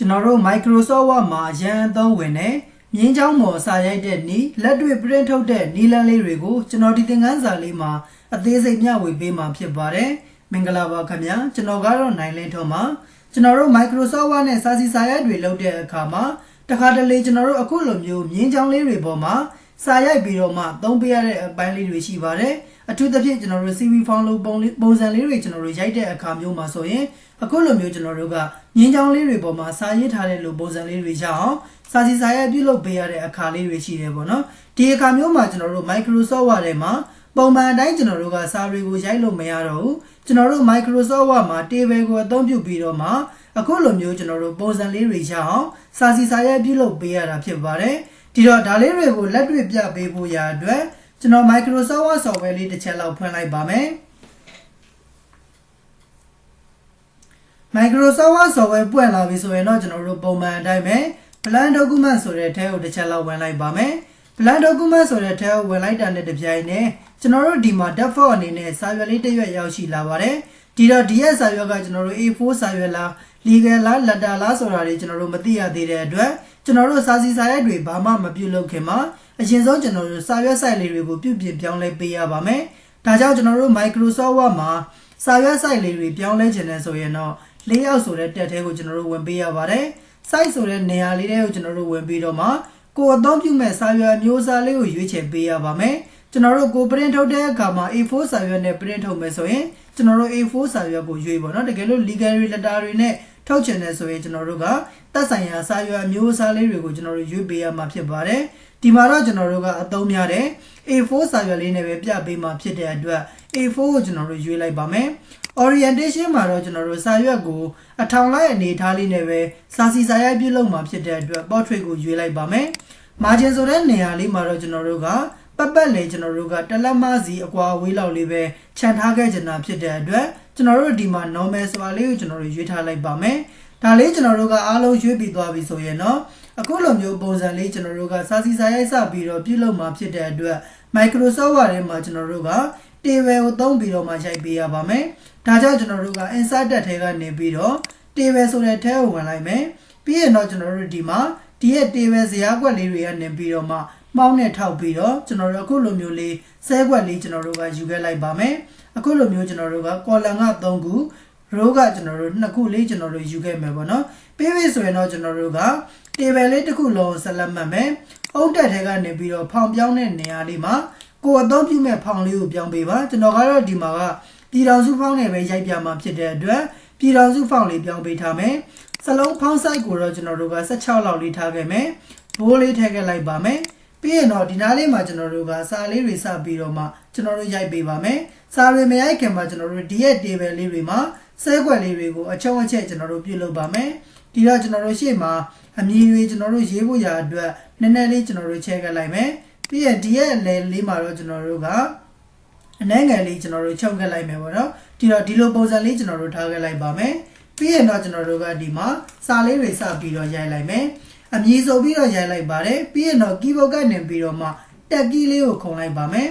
ကျွန်တော်တို့ Microsoft Word မှာအရန်အသုံးဝင်တဲ့မြင်းချောင်းမော်စာရိုက်တဲ့နီးလက်တွေ့ print ထုတ်တဲ့နီးလန်းလေးတွေကိုကျွန်တော်ဒီသင်ခန်းစာလေးမှာအသေးစိတ်မျှဝေပေးမှာဖြစ်ပါတယ်မင်္ဂလာပါခင်ဗျာကျွန်တော်ကတော့နိုင်လင်းထုံးပါကျွန်တော်တို့ Microsoft Word နဲ့စာစီစာရိုက်တွေလုပ်တဲ့အခါမှာတခါတလေကျွန်တော်တို့အခုလိုမျိုးမြင်းချောင်းလေးတွေပေါ်မှာ စာရိုက်ပြီးတော့မှသုံးပေးရတဲ့အပိုင်းလေးတွေရှိပါတယ်အထူးသဖြင့်ကျွန်တော်တို့ CV form လို့ပုံလေးပုံစံလေးတွေကျွန်တော်တို့ရိုက်တဲ့အခါမျိုးမှာဆိုရင်အခုလိုမျိုးကျွန်တော်တို့ကငင်းချောင်းလေးတွေပေါ်မှာစာရေးထားတဲ့လိုပုံစံလေးတွေရအောင်စာစီစာရိုက်ပြုလုပ်ပေးရတဲ့အခါလေးတွေရှိတယ်ပေါ့နော်ဒီအခါမျိုးမှာကျွန်တော်တို့ Microsoft Word ထဲမှာပုံမှန်အတိုင်းကျွန်တော်တို့ကစာတွေကိုရိုက်လို့မရတော့ဘူးကျွန်တော်တို့ Microsoft Word မှာ table ကိုအသုံးပြုပြီးတော့မှအခုလိုမျိုးကျွန်တော်တို့ပုံစံလေးတွေရအောင်စာစီစာရိုက်ပြုလုပ်ပေးရတာဖြစ်ပါတယ် ဒီတော့ဒါလေးတွေကိုလက်တွေ့ပြပေးဖို့ရာအတွက်ကျွန်တော် Microsoft Word software လေးတစ်ချက်လောက်ဖွင့်လိုက်ပါမယ် Microsoft Word software ပွင့်လာပြီဆိုရင်တော့ကျွန်တော်တို့ပုံမှန်အတိုင်းပဲ Plan Document ဆိုတဲ့ထဲကိုတစ်ချက်လောက်ဝင်လိုက်ပါမယ် Plan Document ဆိုတဲ့ထဲကိုဝင်လိုက်တာနဲ့တပြိုင်နက်ကျွန်တော်တို့ဒီမှာ default အနေနဲ့စာရွက်လေးတစ်ရွက်ရောက်ရှိလာပါတယ်ဒီတော့ဒီရဲ့စာရွက်ကကျွန်တော်တို့ A4 စာရွက်လား legal လား letter လားဆိုတာတွေကျွန်တော်တို့မသိရသေးတဲ့အတွက် ကျွန်တော်တို့စာစီစာရွက်တွေဘာမှမပြုလုပ်ခင်မှာအရင်ဆုံးကျွန်တော်တို့စာရွက် site လေးတွေကိုပြုပြင်ပြောင်းလဲပေးရပါမယ်ဒါကြောင့်ကျွန်တော်တို့ Microsoft Word မှာစာရွက် site လေးတွေပြောင်းလဲခြင်းနဲ့ဆိုရင်တော့ layout ဆိုတဲ့တက်ထဲကိုကျွန်တော်တို့ဝင်ပေးရပါတယ် site ဆိုတဲ့နေရာလေးတွေကိုကျွန်တော်တို့ဝင်ပြီးတော့မှကိုယ်အသုံးပြုမဲ့စာရွက်မျိုးစားလေးကိုရွေးချယ်ပေးရပါမယ်ကျွန်တော်တို့ကို print ထုတ်တဲ့အခါမှာ A4 စာရွက်နဲ့ print ထုတ်မယ်ဆိုရင်ကျွန်တော်တို့ A4 စာရွက်ကိုရွေးပါတော့တကယ်လို့ legal letter တွေနဲ့ ထုတ်ချင်တယ်ဆိုရင်ကျွန်တော်တို့ကတက်ဆိုင်ရာစာရွက်မျိုးစားလေးတွေကိုကျွန်တော်တို့ရွေးပေးရမှာဖြစ်ပါတယ်ဒီမှာတော့ကျွန်တော်တို့ကအသုံးများတဲ့ A4 စာရွက်လေးနဲ့ပဲပြပေးမှာဖြစ်တဲ့အတွက် A4 ကိုကျွန်တော်တို့ရွေးလိုက်ပါမယ် orientation မှာတော့ကျွန်တော်တို့စာရွက်ကိုအထောင်လိုက်အနေထားလေးနဲ့ပဲစာစီစာရိုက်ပြုလုပ်မှာဖြစ်တဲ့အတွက် portrait ကိုရွေးလိုက်ပါမယ် margin ဆိုတဲ့နေရာလေးမှာတော့ကျွန်တော်တို့ကပတ်ပတ်လေကျွန်တော်တို့ကတလက်မစီအကွာအဝေးလောက်လေးပဲခြံထားခဲ့ကြတာဖြစ်တဲ့အတွက် ကျွန်တော်တို့ဒီမှာ normal ဆိုတာလေးကိုကျွန်တော်တို့ရွေးထားလိုက်ပါမယ်ဒါလေးကျွန်တော်တို့ကအားလုံးရွေးပြီးသွားပြီဆိုရင်တော့အခုလိုမျိုးပုံစံလေးကျွန်တော်တို့ကစာစီစာရိုက်စပြီးတော့ပြုလုပ်မှာဖြစ်တဲ့အတွက် Microsoft Word ထဲမှာကျွန်တော်တို့က table ကိုသုံးပြီးတော့မှရိုက်ပေးရပါမယ်ဒါကြောင့်ကျွန်တော်တို့က insert တက်ထဲကနေပြီးတော့ table ဆိုတဲ့ထဲကိုဝင်လိုက်မယ်ပြီးရင်တော့ကျွန်တော်တို့ဒီမှာဒီရဲ့ table ဇယားကွက်လေးတွေကနေပြီးတော့မှမောင်းနဲ့ထောက်ပြီးတော့ကျွန်တော်တို့အခုလိုမျိုးလေးဆဲကွက်လေးကျွန်တော်တို့ကယူခဲ့လိုက်ပါမယ် အခုလိုမျိုးကျွန်တော်တို့က column က3ခု row ကကျွန်တော်တို့နှစ်ခုလေးကျွန်တော်တို့ယူခဲ့မယ်ပေါ့နော်ပြီးပြီဆိုရင်တော့ကျွန်တော်တို့က table လေးတစ်ခုလုံးဆက်လက်မှတ်မယ်အုတ်တက်ထဲကနေပြီးတော့ဖောင်ပြောင်းတဲ့နေရာလေးမှာကိုယ်အသုံးပြုမဲ့ဖောင်လေးကိုပြောင်းပေးပါကျွန်တော်ကတော့ဒီမှာကပြည်တော်စုဖောင်နဲ့ပဲရိုက်ပြမှာဖြစ်တဲ့အတွက်ပြည်တော်စုဖောင်လေးပြောင်းပေးထားမယ်စလုံးဖောင် size ကိုတော့ကျွန်တော်တို့က16လောက်လေးထားခဲ့မယ်ဘိုးလေးထည့်ခဲ့လိုက်ပါမယ် ပြီးရင်တော့ဒီနားလေးမှာကျွန်တော်တို့ကစာလေးတွေစပြီးတော့မှကျွန်တော်တို့ရိုက်ပေးပါမယ်စာတွေမရိုက်ခင်မှာကျွန်တော်တို့ဒီရဲ့ table လေးတွေမှာဆဲကွက်လေးတွေကိုအချုံအချက်ကျွန်တော်တို့ပြုလုပ်ပါမယ်ဒီတော့ကျွန်တော်တို့ရှေ့မှာအမည်တွေကျွန်တော်တို့ရေးဖို့ရာအတွက်နည်းနည်းလေးကျွန်တော်တို့ချဲခဲ့လိုက်မယ်ပြီးရင်ဒီရဲ့လေလေးမှာတော့ကျွန်တော်တို့ကအနှဲငယ်လေးကျွန်တော်တို့ချုပ်ခဲ့လိုက်မယ်ပေါ့နော်ဒီတော့ဒီလိုပုံစံလေးကျွန်တော်တို့ထားခဲ့လိုက်ပါမယ်ပြီးရင်တော့ကျွန်တော်တို့ကဒီမှာစာလေးတွေစပြီးတော့ရိုက်လိုက်မယ် အမည်ဆိုပြီးတော့ရိုက်လိုက်ပါတယ်ပြီးရင်တော့ keyboard ကနေပြီးတော့မှတက်ကီးလေးကိုခုံလိုက်ပါမယ်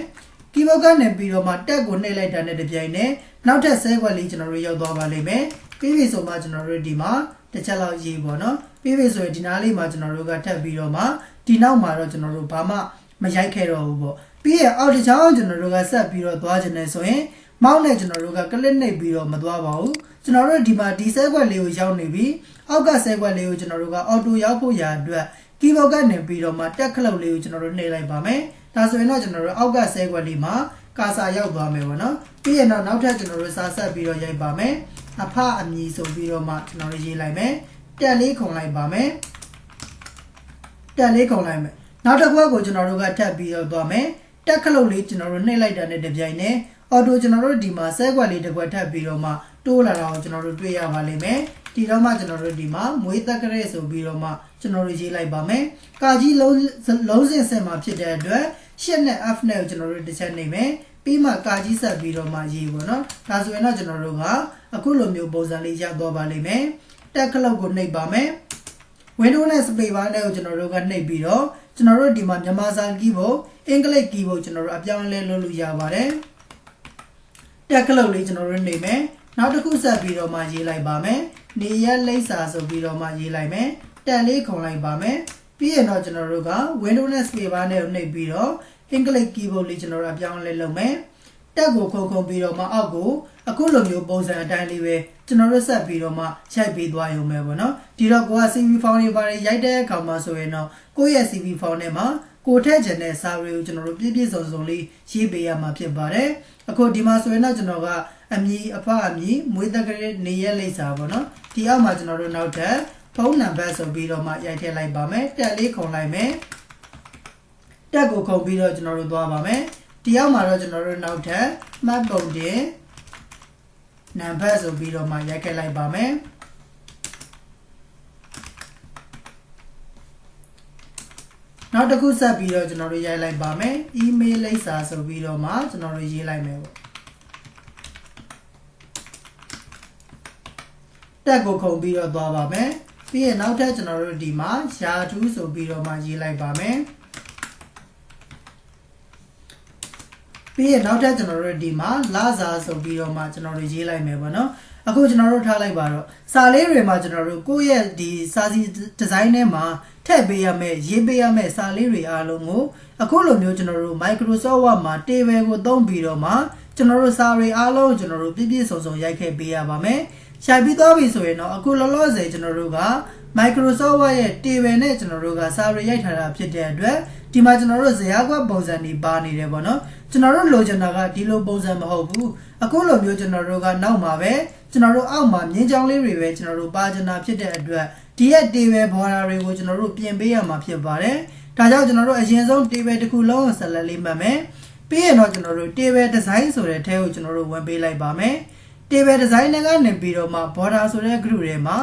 keyboard ကနေပြီးတော့မှတက်ကိုနှိပ်လိုက်တာနဲ့တပြိုင်နက်နောက်ထပ်ဆဲခွက်လေးကျွန်တော်တို့ရောက်သွားပါလိမ့်မယ်ပြီးပြီဆိုမှကျွန်တော်တို့ဒီမှာတစ်ချက်လောက်ရေးပေါ့နော်ပြီးပြီဆိုရင်ဒီနားလေးမှာကျွန်တော်တို့ကထပ်ပြီးတော့မှဒီနောက်မှာတော့ကျွန်တော်တို့ဘာမှမရိုက်ခဲ့တော့ဘူးပေါ့ပြီးရင်အောက်တစ်ချောင်းကျွန်တော်တို့ကဆက်ပြီးတော့သွားခြင်းနဲ့ဆိုရင်မောက်နဲ့ကျွန်တော်တို့ကကလစ်နှိပ်ပြီးတော့မသွားပါဘူး ကျွန်တော်တို့ဒီမှာဒီဆဲခွက်လေးကိုရောက်နေပြီအောက်ကဆဲခွက်လေးကိုကျွန်တော်တို့ကအော်တိုရောက်ဖို့ရာအတွက် keyboard ကနေပြီးတော့မှတက်ခလုတ်လေးကိုကျွန်တော်တို့နှိပ်လိုက်ပါမယ်ဒါဆိုရင်တော့ကျွန်တော်တို့အောက်ကဆဲခွက်လေးမှာကာစာရောက်သွားမယ်ပေါ့နော်ပြီးရင်တော့နောက်ထပ်ကျွန်တော်တို့စာဆက်ပြီးတော့ရိုက်ပါမယ်အဖအမည်ဆိုပြီးတော့မှကျွန်တော်တို့ရေးလိုက်မယ်တက်လေးခုံလိုက်ပါမယ်တက်လေးခုံလိုက်မယ်နောက်တစ်ခွက်ကိုကျွန်တော်တို့ကထပ်ပြီးတော့သွားမယ်တက်ခလုတ်လေးကျွန်တော်တို့နှိပ်လိုက်တာနဲ့တပြိုင်နက်အော်တိုကျွန်တော်တို့ဒီမှာဆဲခွက်လေးတစ်ခွက်ထပ်ပြီးတော့မှ တိုးလာတာကိုကျွန်တော်တို့တွေ့ရပါလိမ့်မယ်ဒီတော့မှကျွန်တော်တို့ဒီမှာမွေးတက်ကရဲဆိုပြီးတော့မှကျွန်တော်တို့ရေးလိုက်ပါမယ်ကာကြီးလုံးလုံးစင်စင်မှာဖြစ်တဲ့အတွက်ရှစ်နဲ့ F နဲ့ကိုကျွန်တော်တို့တစ်ချက်နေမယ်ပြီးမှကာကြီးဆက်ပြီးတော့မှရေးပေါ့နော်ဒါဆိုရင်တော့ကျွန်တော်တို့ကအခုလိုမျိုးပုံစံလေးရသွားပါလိမ့်မယ်တက်ခလုတ်ကိုနှိပ်ပါမယ် Windows နဲ့ Space bar နဲ့ကိုကျွန်တော်တို့ကနှိပ်ပြီးတော့ကျွန်တော်တို့ဒီမှာမြန်မာစာ keyboard အင်္ဂလိပ် keyboard ကျွန်တော်တို့အပြောင်းအလဲလုပ်လို့ရပါတယ်တက်ခလုတ်လေးကျွန်တော်တို့နှိပ်မယ် နောက်တစ်ခုဆက်ပြီးတော့မှရေးလိုက်ပါမယ်နေရက်လိပ်စာဆိုပြီးတော့မှရေးလိုက်မယ်တက်လေးခုံလိုက်ပါမယ်ပြီးရင်တော့ကျွန်တော်တို့က Windows နဲ့ Spacebar နဲ့နှိပ်ပြီးတော့ English keyboard လေးကျွန်တော်တို့အပြောင်းလဲလုပ်မယ်တက်ကိုခုံခုံပြီးတော့မှအောက်ကိုအခုလိုမျိုးပုံစံအတိုင်းလေးပဲကျွန်တော်တို့ဆက်ပြီးတော့မှရိုက်ပေးသွားရုံပဲပေါ့နော်ဒီတော့ကိုက CV file တွေပါတယ်ရိုက်တဲ့အခါမှာဆိုရင်တော့ကိုယ့်ရဲ့ CV file နဲ့မှာ ကိုထည့်ချင်တဲ့စာတွေကိုကျွန်တော်တို့ပြည့်ပြည့်စုံစုံလေးရေးပေးရမှာဖြစ်ပါတယ်အခုဒီမှာဆိုရင်တော့ကျွန်တော်ကအမည်အဖအမည်မွေးတက်ကလေးနေရက်လိပ်စာပေါ့နော်ဒီအောက်မှာကျွန်တော်တို့နောက်ထပ်ဖုန်းနံပါတ်ဆိုပြီးတော့မှရိုက်ထည့်လိုက်ပါမယ်တက်လေးခုံလိုက်မယ်တက်ကိုခုံပြီးတော့ကျွန်တော်တို့သွားပါမယ်ဒီအောက်မှာတော့ကျွန်တော်တို့နောက်ထပ်မှတ်ပုံတင်နံပါတ်ဆိုပြီးတော့မှရိုက်ခဲ့လိုက်ပါမယ် နောက်တစ်ခုဆက်ပြီးတော့ကျွန်တော်တို့ရိုက်လိုက်ပါမယ် email လိပ်စာဆိုပြီးတော့မှကျွန်တော်တို့ရေးလိုက်မယ်ပေါ့တက်ကိုခုံပြီးတော့သွားပါမယ်ပြီးရင်နောက်ထပ်ကျွန်တော်တို့ဒီမှာယာထူးဆိုပြီးတော့မှရေးလိုက်ပါမယ်ပြီးရင်နောက်ထပ်ကျွန်တော်တို့ဒီမှာလာစာဆိုပြီးတော့မှကျွန်တော်တို့ရေးလိုက်မယ်ပေါ့နော် အခုကျွန်တော်တို့ထားလိုက်ပါတော့စာလေးတွေမှာကျွန်တော်တို့ကိုယ့်ရဲ့ဒီစာစီဒီဇိုင်းထဲမှာထည့်ပေးရမယ့်ရေးပေးရမယ့်စာလေးတွေအားလုံးကိုအခုလိုမျိုးကျွန်တော်တို့ Microsoft Word မှာ table ကိုသုံးပြီးတော့မှကျွန်တော်တို့စာတွေအားလုံးကျွန်တော်တို့ပြည့်ပြည့်စုံစုံရိုက်ခဲ့ပေးရပါမယ်ရှာပြီးသွားပြီဆိုရင်တော့အခုလောလောဆယ်ကျွန်တော်တို့က Microsoft Word ရဲ့ table နဲ့ကျွန်တော်တို့ကစာတွေရိုက်ထားတာဖြစ်တဲ့အတွက်ဒီမှာကျွန်တော်တို့ဇယားကွက်ပုံစံတွေပါနေတယ်ပေါ့နော်ကျွန်တော်တို့လိုချင်တာကဒီလိုပုံစံမဟုတ်ဘူးအခုလိုမျိုးကျွန်တော်တို့ကနောက်မှာပဲ ကျွန်တော်တို့အောက်မှာမြင်းချောင်းလေးတွေပဲကျွန်တော်တို့ပါချင်တာဖြစ်တဲ့အတွက်ဒီရဲ့ table border တွေကိုကျွန်တော်တို့ပြင်ပေးရမှာဖြစ်ပါတယ်ဒါကြောင့်ကျွန်တော်တို့အရင်ဆုံး table တစ်ခုလုံးကိုဆက်လက်လေးမှတ်မယ်ပြီးရင်တော့ကျွန်တော်တို့ table design ဆိုတဲ့ထဲကိုကျွန်တော်တို့ဝင်ပေးလိုက်ပါမယ် table design တွေကနေပြီးတော့မှ border ဆိုတဲ့ group တွေမှာ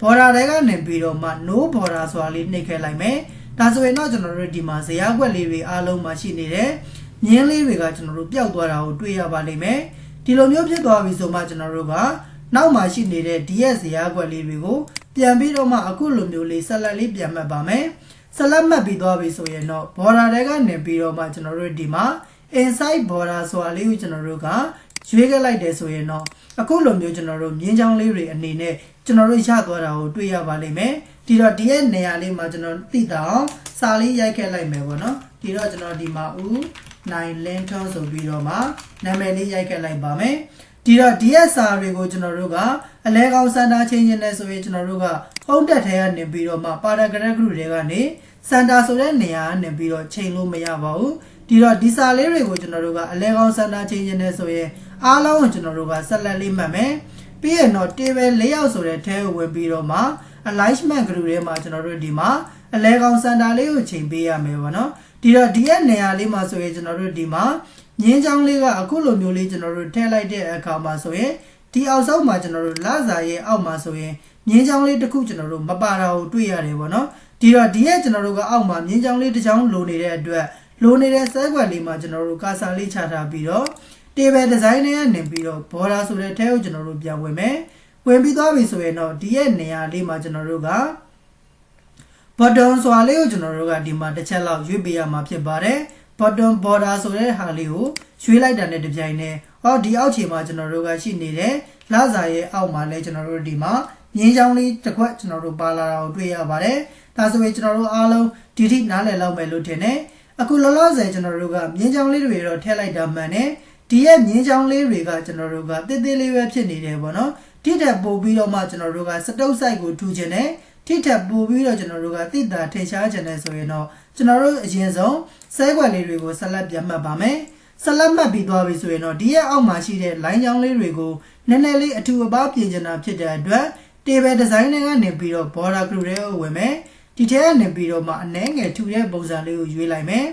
border တွေကနေပြီးတော့မှ no border ဆိုတာလေးနှိပ်ခဲ့လိုက်မယ်ဒါဆိုရင်တော့ကျွန်တော်တို့ဒီမှာဇယားကွက်လေးတွေအားလုံးမှာရှိနေတဲ့မြင်းလေးတွေကကျွန်တော်တို့ပျောက်သွားတာကိုတွေ့ရပါလိမ့်မယ် ဒီလိုမျိုးဖြစ်သွားပြီဆိုမှကျွန်တော်တို့ကနောက်မှာရှိနေတဲ့ DS ဇယားကွက်လေးတွေကိုပြန်ပြီးတော့မှအခုလိုမျိုးလေးဆက်လက်လေးပြန်မှတ်ပါမယ်ဆက်လက်မှတ်ပြီးသွားပြီဆိုရင်တော့ border တွေကနေပြီးတော့မှကျွန်တော်တို့ဒီမှာ inside border ဆိုတာလေးကိုကျွန်တော်တို့ကရွေးခဲ့လိုက်တယ်ဆိုရင်တော့အခုလိုမျိုးကျွန်တော်တို့မြင်းချောင်းလေးတွေအနေနဲ့ကျွန်တော်တို့ရသွားတာကိုတွေ့ရပါလိမ့်မယ်ဒီတော့ဒီရဲ့နေရာလေးမှာကျွန်တော်သိတာအောင်စာလေးရိုက်ခဲ့လိုက်မယ်ပေါ့နော် ဒီတော့ကျွန်တော်ဒီမှာဦးနိုင်လင်းထုံးဆိုပြီးတော့မှနာမည်လေးရိုက်ခဲ့လိုက်ပါမယ်ဒီတော့ DSR တွေကိုကျွန်တော်တို့ကအလဲကောင်းစန္ဒာချင်းချင်းနဲ့ဆိုရင်ကျွန်တော်တို့ကဟုံးတက်ထဲကနေပြီးတော့မှပါရာဂရက်ဂရုတွေကနေစန္ဒာဆိုတဲ့နေရာကနေပြီးတော့ချိန်လို့မရပါဘူးဒီတော့ဒီစာလေးတွေကိုကျွန်တော်တို့ကအလဲကောင်းစန္ဒာချင်းချင်းနဲ့ဆိုရင်အားလုံးကိုကျွန်တော်တို့ကဆက်လက်လေးမှတ်မယ်ပြီးရင်တော့ table layout ဆိုတဲ့ထဲကိုဝင်ပြီးတော့မှ alignment group ထဲမှာကျွန်တော်တို့ဒီမှာအလဲကောင်စင်တာလေးကိုချိန်ပေးရမယ်ပေါ့နော် ဒီတော့ဒီရဲ့နေရာလေးမှာဆိုရင်ကျွန်တော်တို့ဒီမှာငင်းချောင်းလေးကအခုလိုမျိုးလေးကျွန်တော်တို့ထည့်လိုက်တဲ့အခါမှာဆိုရင်ဒီအောက်ဆုံးမှာကျွန်တော်တို့လစာရဲ့အောက်မှာဆိုရင်ငင်းချောင်းလေးတစ်ခုကျွန်တော်တို့မပါတာကိုတွေ့ရတယ်ပေါ့နော်ဒီတော့ဒီရဲ့ကျွန်တော်တို့ကအောက်မှာငင်းချောင်းလေးတစ်ချောင်းလိုနေတဲ့အတွက်လိုနေတဲ့စဲကွက်လေးမှာကျွန်တော်တို့ကာစာလေးချထားပြီးတော့ table design နဲ့နေပြီးတော့ border ဆိုတဲ့ထဲကိုကျွန်တော်တို့ပြန်ဝင်မယ်ဝင်ပြီးသွားပြီဆိုရင်တော့ဒီရဲ့နေရာလေးမှာကျွန်တော်တို့က button ဆိုတာလေးကိုကျွန်တော်တို့ကဒီမှာတစ်ချက်လောက်ရွေးပေးရမှာဖြစ်ပါတယ် button border ဆိုတဲ့ဟာလေးကိုရွေးလိုက်တာနဲ့တပြိုင်နက်ဟောဒီအောက်ခြေမှာကျွန်တော်တို့ကရှိနေတဲ့လစာရဲ့အောက်မှာလည်းကျွန်တော်တို့ဒီမှာငင်းချောင်းလေးတစ်ခွက်ကျွန်တော်တို့ပါလာတာကိုတွေ့ရပါတယ်ဒါဆိုရင်ကျွန်တော်တို့အားလုံးဒီထိနားလည်လောက်မယ်လို့ထင်တယ်အခုလောလောဆယ်ကျွန်တော်တို့ကမြင်းချောင်းလေးတွေတော့ထည့်လိုက်တာမှန်တယ်ဒီရဲ့မြင်းချောင်းလေးတွေကကျွန်တော်တို့ကတိတိလေးပဲဖြစ်နေတယ်ပေါ့နော်တိတက်ပို့ပြီးတော့မှကျွန်တော်တို့ကစတုပ်ဆိုင်ကိုထူခြင်းနဲ့ ထိတက်ပို့ပြီးတော့ကျွန်တော်တို့ကတိတာထင်ရှားခြင်းနဲ့ဆိုရင်တော့ကျွန်တော်တို့အရင်ဆုံးစဲခွက်လေးတွေကိုဆက်လက်ပြန်မှတ်ပါမယ်ဆက်လက်မှတ်ပြီးသွားပြီဆိုရင်တော့ဒီရဲ့အောက်မှာရှိတဲ့ line ချောင်းလေးတွေကိုနည်းနည်းလေးအထူအပားပြင်ချင်တာဖြစ်တဲ့အတွက် table design တွေကနေပြီးတော့ border group တွေကိုဝင်မယ်ဒီထဲကနေပြီးတော့မှအနှဲငယ်ထူတဲ့ပုံစံလေးကိုရွေးလိုက်မယ်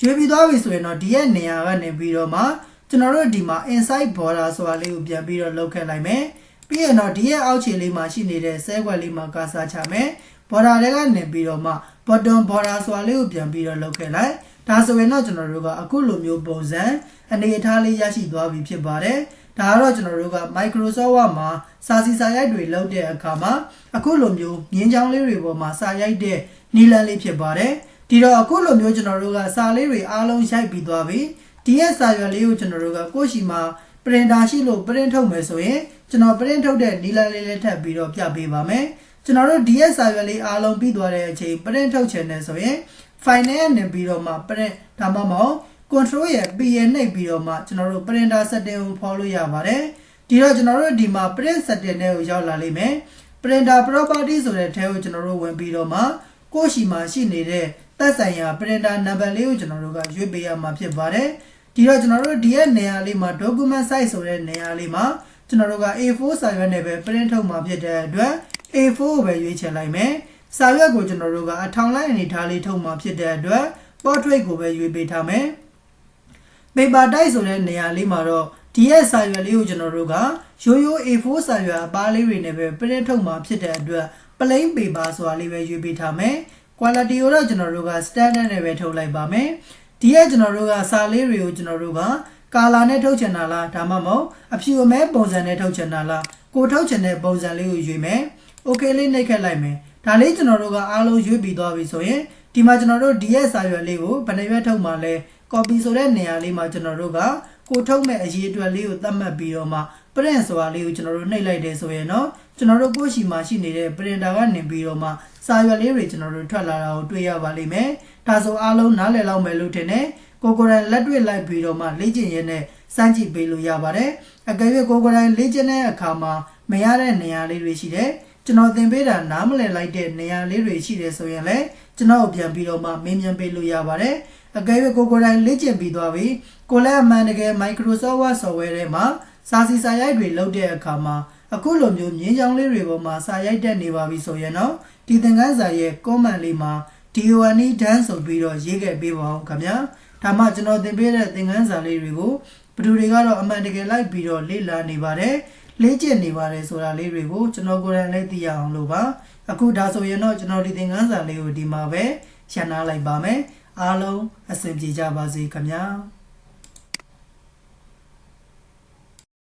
ရွေးပြီးသွားပြီဆိုရင်တော့ဒီရဲ့နေရာကနေပြီးတော့မှကျွန်တော်တို့ဒီမှာ inside border ဆိုတာလေးကိုပြန်ပြီးတော့လောက်ခဲ့လိုက်မယ် ပြီးရင်တော့ဒီရဲ့အောက်ခြေလေးမှာရှိနေတဲ့ဆဲခွက်လေးမှာကာစာချမယ် border တွေကနေပြီးတော့မှ bottom border ဆိုတာလေးကိုပြန်ပြီးတော့လောက်ခဲ့လိုက်ဒါဆိုရင်တော့ကျွန်တော်တို့ကအခုလိုမျိုးပုံစံအနေအထားလေးရရှိသွားပြီဖြစ်ပါတယ်ဒါကတော့ကျွန်တော်တို့က Microsoft Word မှာစာစီစာရိုက်တွေလုပ်တဲ့အခါမှာအခုလိုမျိုးမြင်းချောင်းလေးတွေပေါ်မှာစာရိုက်တဲ့နီလန်းလေးဖြစ်ပါတယ်ဒီတော့အခုလိုမျိုးကျွန်တော်တို့ကစာလေးတွေအားလုံးရိုက်ပြီးသွားပြီဒီရဲ့စာရွက်လေးကိုကျွန်တော်တို့ကကိုယ့်ရှိမှာပရင်တာရှိလို့ပရင်ထုတ်မယ်ဆိုရင်ကျွန်တော်ပရင်ထုတ်တဲ့နီလာလေးလေးထပ်ပြီးတော့ပြပေးပါမယ်ကျွန်တော်တို့ DS စာရွက်လေးအားလုံးပြီးသွားတဲ့အချိန်ပရင်ထုတ်ချင်တယ်ဆိုရင် file နဲ့နေပြီးတော့မှပရင်ဒါမှမဟုတ် control ရဲ့ PN နှိပ်ပြီးတော့မှကျွန်တော်တို့ printer setting ကိုဖော်လို့ရပါတယ်ဒီတော့ကျွန်တော်တို့ဒီမှာ print setting နဲ့ကိုရောက်လာလိမ့်မယ် printer property ဆိုတဲ့ထဲကိုကျွန်တော်တို့ဝင်ပြီးတော့မှကိုယ့်ရှိမှာရှိနေတဲ့သက်ဆိုင်ရာ printer number လေးကိုကျွန်တော်တို့ကရွေးပေးရမှာဖြစ်ပါတယ် ဒီတော့ကျွန်တော်တို့ဒီရဲ့နေရာလေးမှာ document size ဆိုတဲ့နေရာလေးမှာကျွန်တော်တို့က A4 စာရွက်နဲ့ပဲ print ထုတ်မှာဖြစ်တဲ့အတွက် A4 ကိုပဲရွေးချယ်လိုက်မယ်စာရွက်ကိုကျွန်တော်တို့ကအထောင်လိုက်အနေထားလေးထုတ်မှာဖြစ်တဲ့အတွက် portrait ကိုပဲရွေးပေးထားမယ် paper type ဆိုတဲ့နေရာလေးမှာတော့ဒီရဲ့စာရွက်လေးကိုကျွန်တော်တို့ကရိုးရိုး A4 စာရွက်အပါလေးတွေနဲ့ပဲ print ထုတ်မှာဖြစ်တဲ့အတွက် plain paper ဆိုတာလေးပဲရွေးပေးထားမယ် quality ကိုတော့ကျွန်တော်တို့က standard နဲ့ပဲထုတ်လိုက်ပါမယ် ဒီရက်ကျွန်တော်တို့ကစာလေးတွေကိုကျွန်တော်တို့ကကာလာနဲ့ထုတ်ချင်တာလားဒါမှမဟုတ်အဖြူအမဲပုံစံနဲ့ထုတ်ချင်တာလားကိုထုတ်ချင်တဲ့ပုံစံလေးကိုရွေးမယ်။ okay လေးနှိပ်ခက်လိုက်မယ်။ဒါလေးကျွန်တော်တို့ကအားလုံးရွေးပြီးသွားပြီဆိုရင်ဒီမှာကျွန်တော်တို့ဒီရက်စာရွက်လေးကိုဘယ်နှရွက်ထုတ်မှလဲ copy ဆိုတဲ့နေရာလေးမှာကျွန်တော်တို့ကကိုထုတ်မဲ့အရေးအတွက်လေးကိုသတ်မှတ်ပြီးတော့မှ print ဆိုတာလေးကိုကျွန်တော်တို့နှိပ်လိုက်တယ်ဆိုရင်တော့ကျွန်တော်တို့ကိုရှိမှရှိနေတဲ့ printer ကနေပြီးတော့မှစာရွက်လေးတွေကျွန်တော်တို့ထွက်လာတာကိုတွေ့ရပါလိမ့်မယ် ဒါဆိုအားလုံးနားလည်လောက်မယ်လို့ထင်တယ်ကိုကိုယ်တိုင်လက်တွေ့လိုက်ပြီးတော့မှလေ့ကျင့်ရင်းနဲ့စမ်းကြည့်ပေးလို့ရပါတယ်အကယ်၍ကိုကိုယ်တိုင်လေ့ကျင့်တဲ့အခါမှာမရတဲ့နေရာလေးတွေရှိတယ်ကျွန်တော်သင်ပေးတာနားမလည်လိုက်တဲ့နေရာလေးတွေရှိတယ်ဆိုရင်လည်းကျွန်တော်ပြန်ပြီးတော့မှမင်းမြန်ပေးလို့ရပါတယ်အကယ်၍ကိုကိုယ်တိုင်လေ့ကျင့်ပြီးသွားပြီကိုလည်းအမှန်တကယ် Microsoft Word software ထဲမှာစာစီစာရိုက်တွေလုပ်တဲ့အခါမှာအခုလိုမျိုးမြင်းချောင်းလေးတွေပေါ်မှာစာရိုက်တက်နေပါပြီဆိုရင်တော့ဒီသင်ခန်းစာရဲ့ comment လေးမှာ DONE done ဆိုပြီးတော့ရေးခဲ့ပေးပါဦးခင်ဗျာဒါမှကျွန်တော်သင်ပေးတဲ့သင်ခန်းစာလေးတွေကိုဘယ်သူတွေကတော့အမှန်တကယ်လိုက်ပြီးတော့လေ့လာနေပါတယ်လေ့ကျင့်နေပါတယ်ဆိုတာလေးတွေကိုကျွန်တော်ကိုယ်တိုင်လည်းသိရအောင်လို့ပါအခုဒါဆိုရင်တော့ကျွန်တော်ဒီသင်ခန်းစာလေးကိုဒီမှာပဲရှင်းနာလိုက်ပါမယ်အားလုံးအဆင်ပြေကြပါစေခင်ဗျာ